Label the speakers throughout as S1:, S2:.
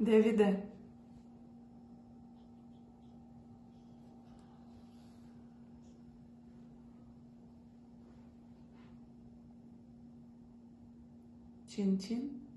S1: Девіде. Чин-чин.
S2: Що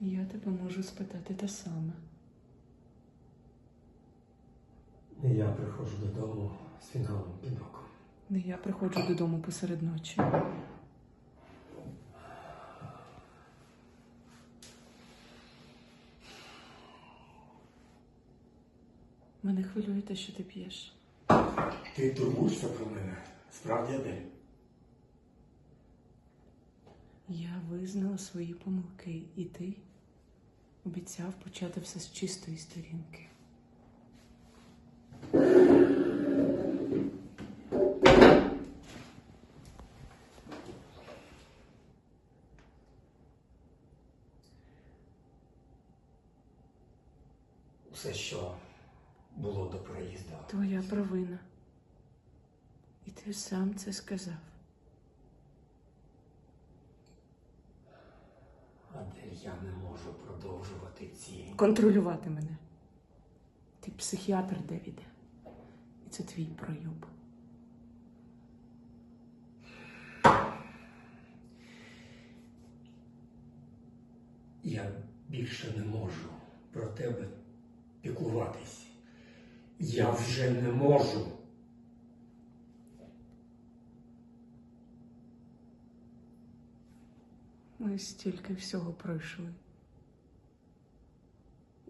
S1: Я тебе можу спитати те саме.
S2: Я приходжу додому з фіналом під оком.
S1: Не я приходжу додому посеред ночі. Мене хвилює те, що ти п'єш.
S2: Ти турбуєшся про мене? Справді, Адель?
S1: Я визнала свої помилки, і ти обіцяв почати все з чистої сторінки.
S2: Усе, що було до приїзду.
S1: Твоя провина. І ти сам це сказав.
S2: Адель, я не можу продовжувати ці.
S1: Контролювати мене. Ти психіатр, Девіде. І це твій проюб.
S2: Я більше не можу про тебе піклуватись. Я вже не можу.
S1: Ми стільки всього пройшли.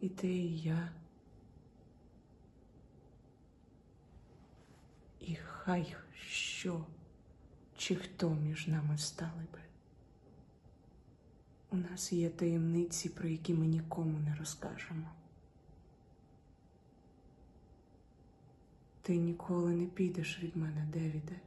S1: І ти, і я. І хай що чи хто між нами стали би. У нас є таємниці, про які ми нікому не розкажемо. Ти ніколи не підеш від мене, Девіде.